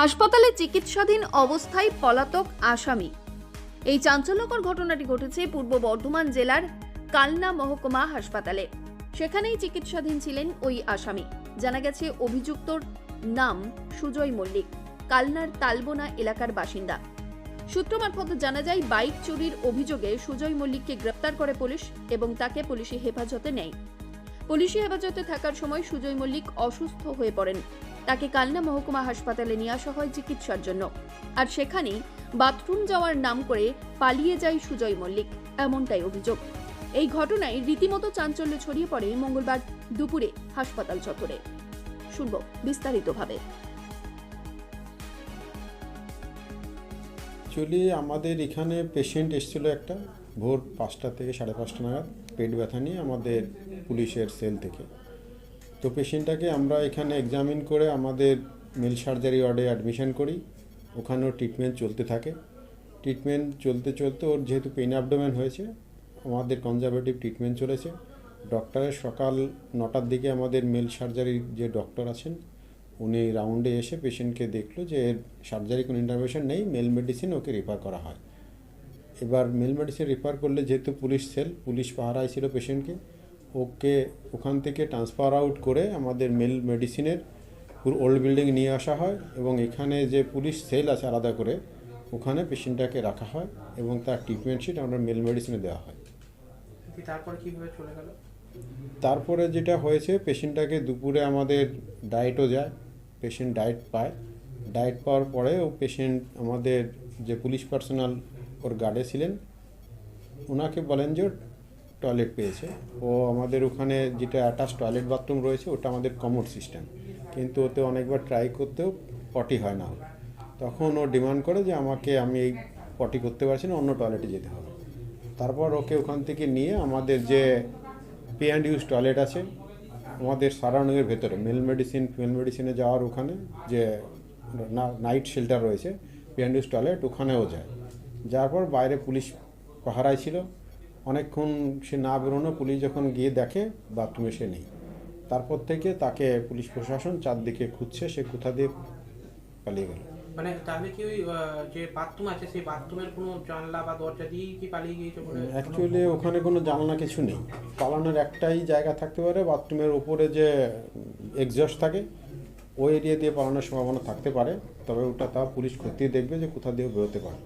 হাসপাতালে চিকিৎসাধীন অবস্থায় পলাতক আসামি। এই চাঞ্চল্যকর ঘটনাটি ঘটেছে পূর্ব বর্ধমান জেলার কালনা মহকুমা হাসপাতালে। সেখানেই চিকিৎসাধীন ছিলেন ওই আসামি। জানা গেছে, অভিযুক্তর নাম সুজয় মল্লিক, কালনার তালবোনা এলাকার বাসিন্দা। সূত্র মারফত জানা যায়, বাইক চুরির অভিযোগে সুজয় মল্লিককে গ্রেপ্তার করে পুলিশ এবং তাকে পুলিশি হেফাজতে নেয়। পুলিশি হেফাজতে থাকার সময় সুজয় মল্লিক অসুস্থ হয়ে পড়েন। তাকে কালনা মহকুমা হাসপাতালে নিয়ে আসা হয় চিকিৎসার জন্য। আর সেখানেই বাথরুম যাওয়ার নাম করে পালিয়ে যায় সুজয় মল্লিক, এমনটাই অভিযোগ। এই ঘটনায় রীতিমতো চাঞ্চল্য ছড়িয়ে পড়ে মঙ্গলবার দুপুরে হাসপাতাল চত্বরে। শুনব বিস্তারিতভাবে। অ্যাকচুয়ালি আমাদের এখানে পেশেন্ট এসেছিল একটা ভোর পাঁচটা থেকে সাড়ে পাঁচটা নাগাদ, পেট ব্যথা নিয়ে আমাদের পুলিশের সেল থেকে। তো পেশেন্টটাকে আমরা এখানে এক্সামিন করে আমাদের মিল সার্জারি ওয়ার্ডে অ্যাডমিশন করি। ওখানেও ট্রিটমেন্ট চলতে থাকে। ট্রিটমেন্ট চলতে চলতে ওর যেহেতু পেন অ্যাবডোমেন হয়েছে, আমাদের কনজারভেটিভ ট্রিটমেন্ট চলেছে। ডক্টরের সকাল নটার দিকে আমাদের মেল সার্জারির যে ডক্টর আছেন উনি রাউন্ডে এসে পেশেন্টকে দেখল যে এর সার্জারি কোনো ইন্টারভেনশন নেই মেল মেডিসিন ওকে রেফার করা হয়। এবার মেল মেডিসিন রেফার করলে যেহেতু পুলিশ সেল পুলিশ পাহারায় ছিল পেশেন্টকে ওকে ওখান থেকে ট্রান্সফার আউট করে আমাদের মেল মেডিসিনের পুরো ওল্ড বিল্ডিং নিয়ে আসা হয় এবং এখানে যে পুলিশ সেল আছে আলাদা করে ওখানে পেশেন্টটাকে রাখা হয় এবং তার ট্রিটমেন্ট শিট আমরা মেল মেডিসিনে দেওয়া হয়। তারপরে কীভাবে চলে গেল? তারপরে যেটা হয়েছে পেশেন্টটাকে দুপুরে আমাদের ডায়েটও যায় পেশেন্ট ডায়েট পায়। ডায়েট পাওয়ার পরে ও পেশেন্ট আমাদের যে পুলিশ পার্সোনাল ওর গার্ডে ছিলেন ওনাকে বলেন যে টয়লেট পেয়েছে। ও আমাদের ওখানে যেটা অ্যাটাচ টয়লেট বাথরুম রয়েছে, ওটা আমাদের কমোড সিস্টেম কিন্তু ওতে অনেকবার ট্রাই করতেও পটি হয় না। তখন ও ডিমান্ড করে যে আমাকে আমি এই পটি করতে পারছি না, অন্য টয়লেটে যেতে হবে। তারপর ওকে ওখান থেকে নিয়ে আমাদের যে পে অ্যান্ড ইউজ টয়লেট আছে আমাদের সারাউন্ডিংয়ের ভেতরে, মেল মেডিসিন, ফিমেল মেডিসিনে যাওয়ার ওখানে যে নাইট শেল্টার রয়েছে পে অ্যান্ড ইউজ টয়লেট ওখানেও যায়। যাওয়ার পর বাইরে পুলিশ পাহারায় ছিল। অনেকক্ষণ সে না বেরোনো পুলিশ যখন গিয়ে দেখে, বাথরুমে সে নেই। তারপর থেকে তাকে পুলিশ প্রশাসন চারদিকে খুঁজছে, সে কোথা দিয়ে পালিয়ে গেল। মানে তাহলে কি ওই যে বাথরুম আছে সেই বাথরুমের কোনো জানলা বা দরজা দিয়ে কি পালিয়ে গিয়েছে বলে অ্যাকচুয়ালি ওখানে কোনো জানলা কিছু নেই। পালানোর একটাই জায়গা থাকতে পারে বাথরুমের উপরে যে এক্সস্ট থাকে ওই এরিয়া দিয়ে পালানোর সম্ভাবনা থাকতে পারে তবে ওটা তা পুলিশ খতিয়ে দেখবে যে কোথা দিয়ে বেরোতে পারে।